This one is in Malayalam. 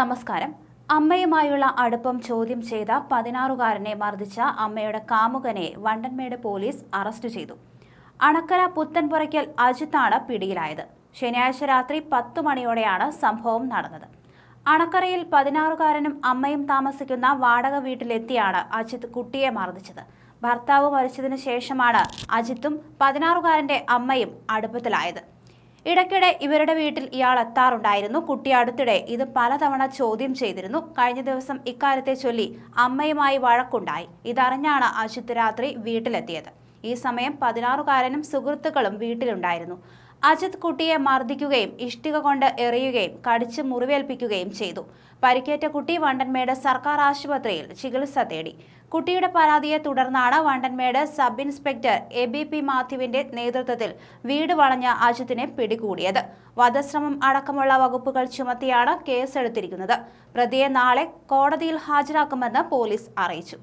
നമസ്കാരം. അമ്മയുമായുള്ള അടുപ്പം ചോദ്യം ചെയ്ത പതിനാറുകാരനെ മർദ്ദിച്ച അമ്മയുടെ കാമുകനെ വണ്ടൻമേട് പോലീസ് അറസ്റ്റ് ചെയ്തു. അണക്കര പുത്തൻപുറയ്ക്കൽ അജിത്താണ് പിടിയിലായത്. ശനിയാഴ്ച രാത്രി പത്തു മണിയോടെയാണ് സംഭവം നടന്നത്. അണക്കരയിൽ പതിനാറുകാരനും അമ്മയും താമസിക്കുന്ന വാടക വീട്ടിലെത്തിയാണ് അജിത് കുട്ടിയെ മർദ്ദിച്ചത്. ഭർത്താവ് മരിച്ചതിനു ശേഷമാണ് അജിത്തും പതിനാറുകാരന്റെ അമ്മയും അടുപ്പത്തിലായത്. ഇടയ്ക്കിടെ ഇവരുടെ വീട്ടിൽ ഇയാൾ എത്താറുണ്ടായിരുന്നു. കുട്ടി അടുത്തിടെ ഇത് പലതവണ ചോദ്യം ചെയ്തിരുന്നു. കഴിഞ്ഞ ദിവസം ഇക്കാര്യത്തെ ചൊല്ലി അമ്മയുമായി വഴക്കുണ്ടായി. ഇതറിഞ്ഞാണ് അജിത്ത് രാത്രി വീട്ടിലെത്തിയത്. ഈ സമയം പതിനാറുകാരനും സുഹൃത്തുക്കളും വീട്ടിലുണ്ടായിരുന്നു. അജിത് കുട്ടിയെ മർദ്ദിക്കുകയും ഇഷ്ടിക കൊണ്ട് എറിയുകയും കടിച്ച് മുറിവേൽപ്പിക്കുകയും ചെയ്തു. പരിക്കേറ്റ കുട്ടി വണ്ടൻമേട് സർക്കാർ ആശുപത്രിയിൽ ചികിത്സ തേടി. കുട്ടിയുടെ പരാതിയെ തുടർന്നാണ് Vandanmedu sub inspector A B P മാത്യുവിന്റെ നേതൃത്വത്തിൽ വീട് വളഞ്ഞ അജിത്തിനെ പിടികൂടിയത്. വധശ്രമം അടക്കമുള്ള വകുപ്പുകൾ ചുമത്തിയാണ് കേസെടുത്തിരിക്കുന്നത്. പ്രതിയെ നാളെ കോടതിയിൽ ഹാജരാക്കുമെന്ന് പോലീസ് അറിയിച്ചു.